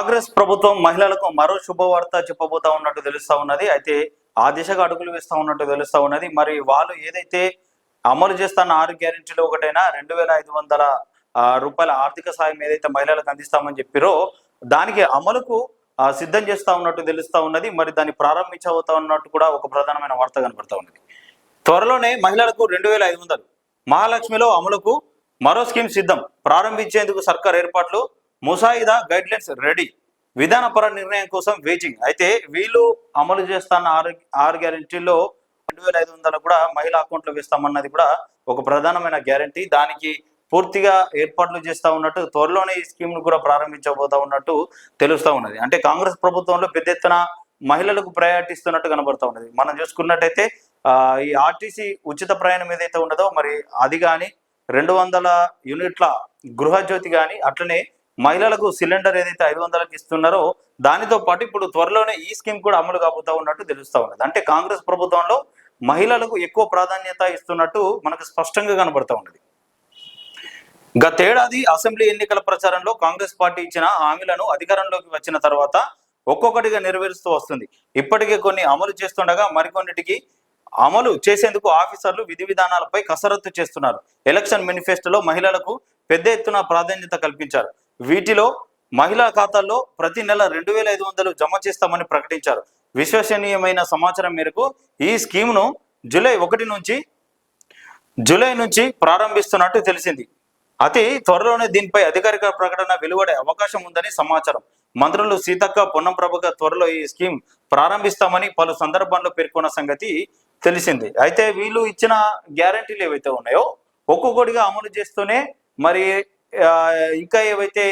కాంగ్రెస్ ప్రభుత్వం మహిళలకు మరో శుభవార్త చెప్పబోతా ఉన్నట్టు తెలుస్తా ఉన్నది. అయితే ఆ దిశగా అడుగులు వేస్తా ఉన్నట్టు తెలుస్తా ఉన్నది. మరి వాళ్ళు ఏదైతే అమలు చేస్తున్న ఆరు గ్యారెంటీలో ఒకటైనా రెండు వేల ఐదు వందల రూపాయల ఆర్థిక సాయం ఏదైతే మహిళలకు అందిస్తామని చెప్పిరో దానికి అమలుకు సిద్ధం చేస్తా ఉన్నట్టు తెలుస్తా ఉన్నది. మరి దాన్ని ప్రారంభించబోతా ఉన్నట్టు కూడా ఒక ప్రధానమైన వార్త కనపడతా ఉన్నది. త్వరలోనే మహిళలకు రెండు వేల ఐదు వందలు మహాలక్ష్మిలో అమలుకు మరో స్కీమ్ సిద్ధం. ప్రారంభించేందుకు సర్కార్ ఏర్పాట్లు ముసాయిదా గైడ్లైన్స్ రెడీ. విధానపర నిర్ణయం కోసం వెయిటింగ్ అయితే వీళ్ళు అమలు చేస్తున్న ఆరు ఆరు గ్యారెంటీల్లో రెండు వేల ఐదు వందలు కూడా మహిళా అకౌంట్లో వేస్తామన్నది కూడా ఒక ప్రధానమైన గ్యారెంటీ. దానికి పూర్తిగా ఏర్పాట్లు చేస్తా ఉన్నట్టు త్వరలోనే ఈ స్కీమ్ను కూడా ప్రారంభించబోతా ఉన్నట్టు తెలుస్తూ ఉన్నది. అంటే కాంగ్రెస్ ప్రభుత్వంలో పెద్ద ఎత్తున మహిళలకు ప్రయాటిస్తున్నట్టు కనబడతా ఉన్నది. మనం చూసుకున్నట్టయితే ఈ ఆర్టీసీ ఉచిత ప్రయాణం ఏదైతే ఉన్నదో మరి అది కానీ రెండు వందల యూనిట్ల గృహజ్యోతి కానీ అట్లనే మహిళలకు సిలిండర్ ఏదైతే ఐదు వందలకు ఇస్తున్నారో దానితో పాటు ఇప్పుడు త్వరలోనే ఈ స్కీమ్ కూడా అమలు కాబోతా ఉన్నట్టు తెలుస్తా ఉన్నది. అంటే కాంగ్రెస్ ప్రభుత్వంలో మహిళలకు ఎక్కువ ప్రాధాన్యత ఇస్తున్నట్టు మనకు స్పష్టంగా కనబడతా ఉన్నది. గతేడాది అసెంబ్లీ ఎన్నికల ప్రచారంలో కాంగ్రెస్ పార్టీ ఇచ్చిన హామీలను అధికారంలోకి వచ్చిన తర్వాత ఒక్కొక్కటిగా నెరవేరుస్తూ వస్తుంది. ఇప్పటికే కొన్ని అమలు చేస్తుండగా మరికొన్నిటికి అమలు చేసేందుకు ఆఫీసర్లు విధి విధానాలపై కసరత్తు చేస్తున్నారు. ఎలక్షన్ మేనిఫెస్టోలో మహిళలకు పెద్ద ఎత్తున ప్రాధాన్యత కల్పించారు. వీటిలో మహిళా ఖాతాల్లో ప్రతి నెల రెండు వేల ఐదు వందలు జమ చేస్తామని ప్రకటించారు. విశ్వసనీయమైన సమాచారం మేరకు ఈ స్కీమ్ను జూలై ఒకటి నుంచి జూలై నుంచి ప్రారంభిస్తున్నట్టు తెలిసింది. అతి త్వరలోనే దీనిపై అధికారిక ప్రకటన వెలువడే అవకాశం ఉందని సమాచారం. మంత్రులు సీతక్క పొన్నం ప్రభాకర్ త్వరలో ఈ స్కీమ్ ప్రారంభిస్తామని పలు సందర్భాల్లో పేర్కొన్న సంగతి తెలిసింది. అయితే వీళ్ళు ఇచ్చిన గ్యారంటీలు ఏవైతే ఉన్నాయో ఒక్కొక్కటిగా అమలు చేస్తూనే మరి ఇంకా ఏవైతే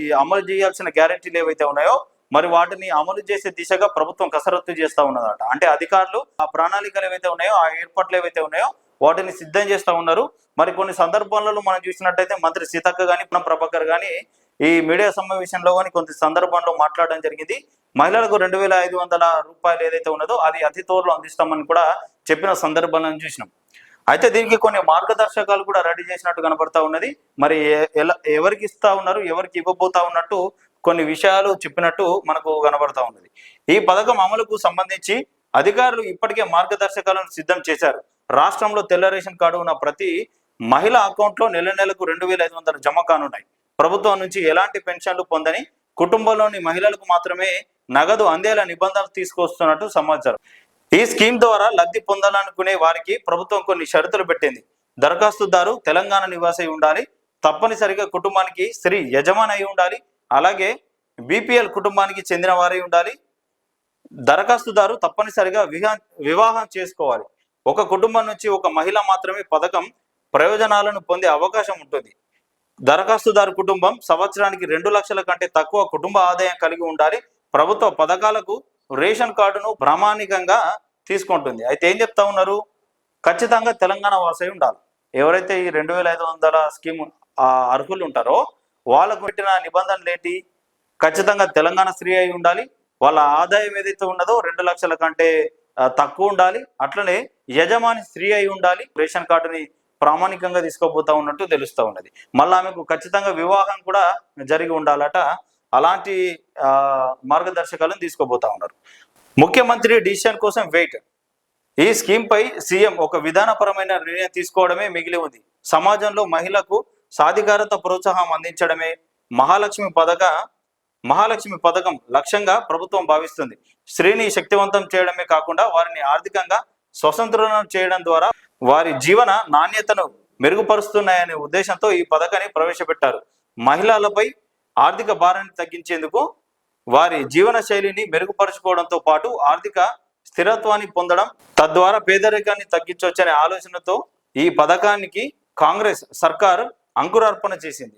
ఈ అమలు చేయాల్సిన గ్యారంటీలు ఏవైతే ఉన్నాయో మరి వాటిని అమలు చేసే దిశగా ప్రభుత్వం కసరత్తు చేస్తా ఉన్నదట. అంటే అధికారులు ఆ ప్రణాళికలు ఏవైతే ఉన్నాయో ఆ ఏర్పాట్లు ఏవైతే ఉన్నాయో వాటిని సిద్ధం చేస్తా ఉన్నారు. మరి కొన్ని సందర్భాలలో మనం చూసినట్టయితే మంత్రి సీతక్క కానీ పొన్నం ప్రభాకర్ కానీ ఈ మీడియా సమావేశంలో కానీ కొంత సందర్భంలో మాట్లాడడం జరిగింది. మహిళలకు రెండు వేల ఐదు వందల రూపాయలు ఏదైతే ఉన్నదో అది అతి త్వరలో అందిస్తామని కూడా చెప్పిన సందర్భాలను చూసినాం. అయితే దీనికి కొన్ని మార్గదర్శకాలు కూడా రెడీ చేసినట్టు కనబడతా ఉన్నది. మరి ఎలా ఎవరికి ఇస్తా ఉన్నారు ఎవరికి ఇవ్వబోతా ఉన్నట్టు కొన్ని విషయాలు చెప్పినట్టు మనకు కనబడతా ఉన్నది. ఈ పథకం అమలుకు సంబంధించి అధికారులు ఇప్పటికే మార్గదర్శకాలను సిద్ధం చేశారు. రాష్ట్రంలో తెల్ల రేషన్ కార్డు ఉన్న ప్రతి మహిళ అకౌంట్లో నెల నెలకు రెండు వేల ఐదు వందలు జమ కానున్నాయి. ప్రభుత్వం నుంచి ఎలాంటి పెన్షన్లు పొందని కుటుంబంలోని మహిళలకు మాత్రమే నగదు అందేలా నిబంధనలు తీసుకొస్తున్నట్టు సమాచారం. ఈ స్కీమ్ ద్వారా లబ్ధి పొందాలనుకునే వారికి ప్రభుత్వం కొన్ని షరతులు పెట్టింది. దరఖాస్తుదారు తెలంగాణ నివాసి ఉండాలి. తప్పనిసరిగా కుటుంబానికి స్త్రీ యజమాని అయి ఉండాలి. అలాగే బీపీఎల్ కుటుంబానికి చెందిన వారై ఉండాలి. దరఖాస్తుదారు తప్పనిసరిగా వివాహం చేసుకోవాలి. ఒక కుటుంబం నుంచి ఒక మహిళ మాత్రమే పథకం ప్రయోజనాలను పొందే అవకాశం ఉంటుంది. దరఖాస్తుదారు కుటుంబం సంవత్సరానికి రెండు లక్షల కంటే తక్కువ కుటుంబ ఆదాయం కలిగి ఉండాలి. ప్రభుత్వ పథకాలకు రేషన్ కార్డును ప్రామాణికంగా తీసుకుంటుంది. అయితే ఏం చెప్తా ఉన్నారు? ఖచ్చితంగా తెలంగాణ వాసై ఉండాలి. ఎవరైతే ఈ రెండు వేల ఐదు వందల స్కీమ్ ఆ, అర్హులు ఉంటారో వాళ్ళకు పెట్టిన నిబంధనలు ఏంటి? ఖచ్చితంగా తెలంగాణ స్త్రీ అయి ఉండాలి. వాళ్ళ ఆదాయం ఏదైతే ఉన్నదో రెండు లక్షల కంటే తక్కువ ఉండాలి. అట్లనే యజమాని స్త్రీ అయి ఉండాలి. రేషన్ కార్డుని ప్రామాణికంగా తీసుకోబోతా ఉన్నట్టు తెలుస్తూ ఉన్నది. మళ్ళీ ఆమెకు ఖచ్చితంగా వివాహం కూడా జరిగి ఉండాలట. అలాంటి ఆ, మార్గదర్శకాలను తీసుకోబోతా ఉన్నారు. ముఖ్యమంత్రి డిసిషన్ కోసం వెయిట్. ఈ స్కీమ్పై సీఎం ఒక విధానపరమైన నిర్ణయం తీసుకోవడమే మిగిలి ఉంది. సమాజంలో మహిళకు సాధికారత ప్రోత్సాహం అందించడమే మహాలక్ష్మి పథక మహాలక్ష్మి పథకం లక్ష్యంగా ప్రభుత్వం భావిస్తుంది. స్త్రీని శక్తివంతం చేయడమే కాకుండా వారిని ఆర్థికంగా స్వతంత్రం చేయడం ద్వారా వారి జీవన నాణ్యతను మెరుగుపరుస్తున్నాయనే ఉద్దేశంతో ఈ పథకాన్ని ప్రవేశపెట్టారు. మహిళలపై ఆర్థిక భారాన్ని తగ్గించేందుకు వారి జీవన శైలిని మెరుగుపరుచుకోవడంతో పాటు ఆర్థిక స్థిరత్వాన్ని పొందడం తద్వారా పేదరికాన్ని తగ్గించవచ్చనే ఆలోచనతో ఈ పథకానికి కాంగ్రెస్ సర్కార్ అంకురార్పణ చేసింది.